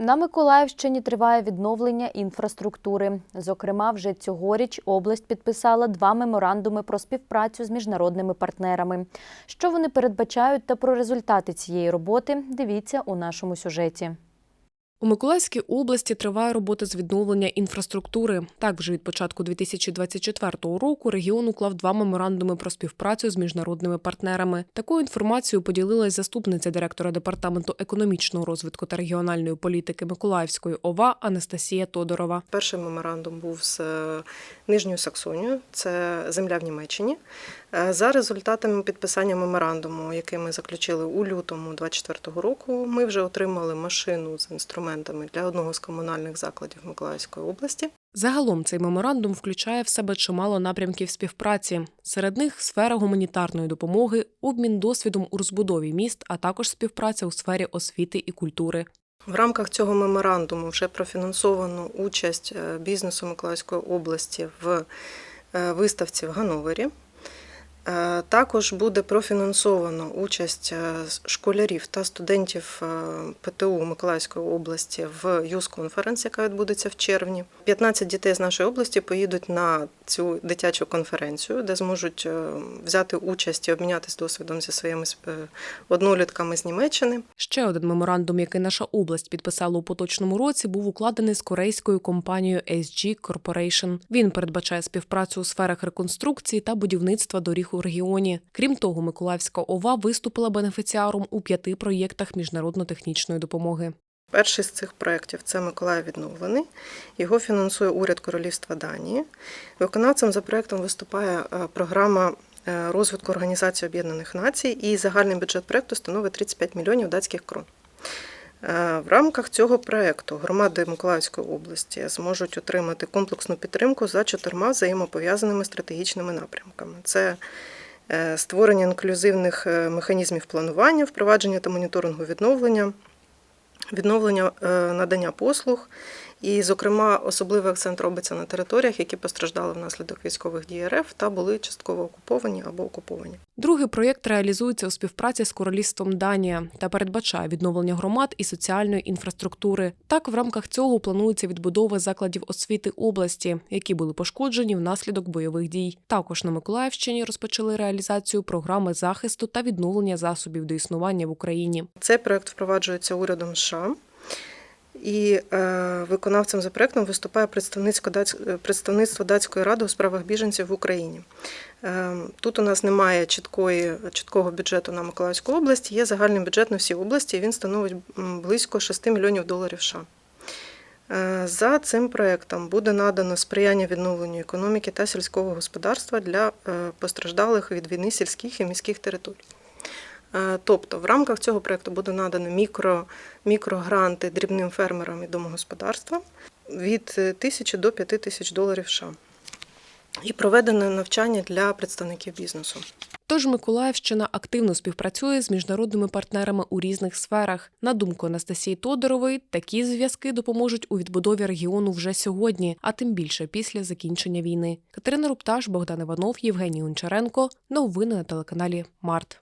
На Миколаївщині триває відновлення інфраструктури. Зокрема, вже цьогоріч область підписала два меморандуми про співпрацю з міжнародними партнерами. Що вони передбачають та про результати цієї роботи дивіться у нашому сюжеті. У Миколаївській області триває робота з відновлення інфраструктури. Так, вже від початку 2024 року регіон уклав два меморандуми про співпрацю з міжнародними партнерами. Такою інформацією поділилась заступниця директора департаменту економічного розвитку та регіональної політики Миколаївської ОВА Анастасія Тодорова. Перший меморандум був з е, Нижньою Саксонією, це земля в Німеччині. Е, За результатами підписання меморандуму, який ми заключили у лютому 2024 року, ми вже отримали машину з інструментами для одного з комунальних закладів Миколаївської області. Загалом цей меморандум включає в себе чимало напрямків співпраці. Серед них сфера гуманітарної допомоги, обмін досвідом у розбудові міст, а також співпраця у сфері освіти і культури. В рамках цього меморандуму вже профінансовано участь е, бізнесу Миколаївської області в е, виставці в Гановері. Е, Також буде профінансовано участь е, школярів та студентів е, ПТУ Миколаївської області в Юз-конференс, яка відбудеться в червні. 15 дітей з нашої області поїдуть на цю дитячу конференцію, де зможуть взяти участь і обмінятися досвідом зі своїми однолітками з Німеччини. Ще один меморандум, який наша область підписала у поточному році, був укладений з корейською компанією SG Corporation. Він передбачає співпрацю у сферах реконструкції та будівництва доріг у регіоні. Крім того, Миколаївська ОВА виступила бенефіціаром у п'яти проєктах міжнародно-технічної допомоги. Перший з цих проєктів це Миколаїв відновлений. Його фінансує уряд Королівства Данії. Виконавцем за проєктом виступає е, програма е, розвитку Організації Об'єднаних Націй, і загальний бюджет проєкту становить 35 мільйонів датських крон. Е, В рамках цього проєкту громади Миколаївської області зможуть отримати комплексну підтримку за чотирма взаємопов'язаними стратегічними напрямками. Це е, створення інклюзивних е, механізмів планування, впровадження та моніторингу відновлення, відновлення надання послуг. І, зокрема, особливий акцент робиться на територіях, які постраждали внаслідок військових дій РФ та були частково окуповані або окуповані. Другий проєкт реалізується у співпраці з королівством Данія та передбачає відновлення громад і соціальної інфраструктури. Так, в рамках цього планується відбудова закладів освіти області, які були пошкоджені внаслідок бойових дій. Також на Миколаївщині розпочали реалізацію програми захисту та відновлення засобів до існування в Україні. Цей проект впроваджується урядом США. І е, виконавцем за проектом виступає представництво датської ради у справах біженців в Україні. Е, тут у нас немає чіткої, чіткого бюджету на Миколаївську область, є загальний бюджет на всі області, і він становить близько 6 мільйонів доларів США. Е, За цим проектом буде надано сприяння відновленню економіки та сільського господарства для постраждалих від війни сільських і міських територій. Е, Тобто в рамках цього проекту буде надано мікро, мікрогранти дрібним фермерам і домогосподарствам від е, тисячі до п'яти тисяч доларів США. І проведене навчання для представників бізнесу. Тож Миколаївщина активно співпрацює з міжнародними партнерами у різних сферах. На думку Анастасії Тодорової, такі зв'язки допоможуть у відбудові регіону вже сьогодні, а тим більше після закінчення війни. Катерина Рупташ, Богдан Іванов, Євгеній Гончаренко. Новини на телеканалі Март.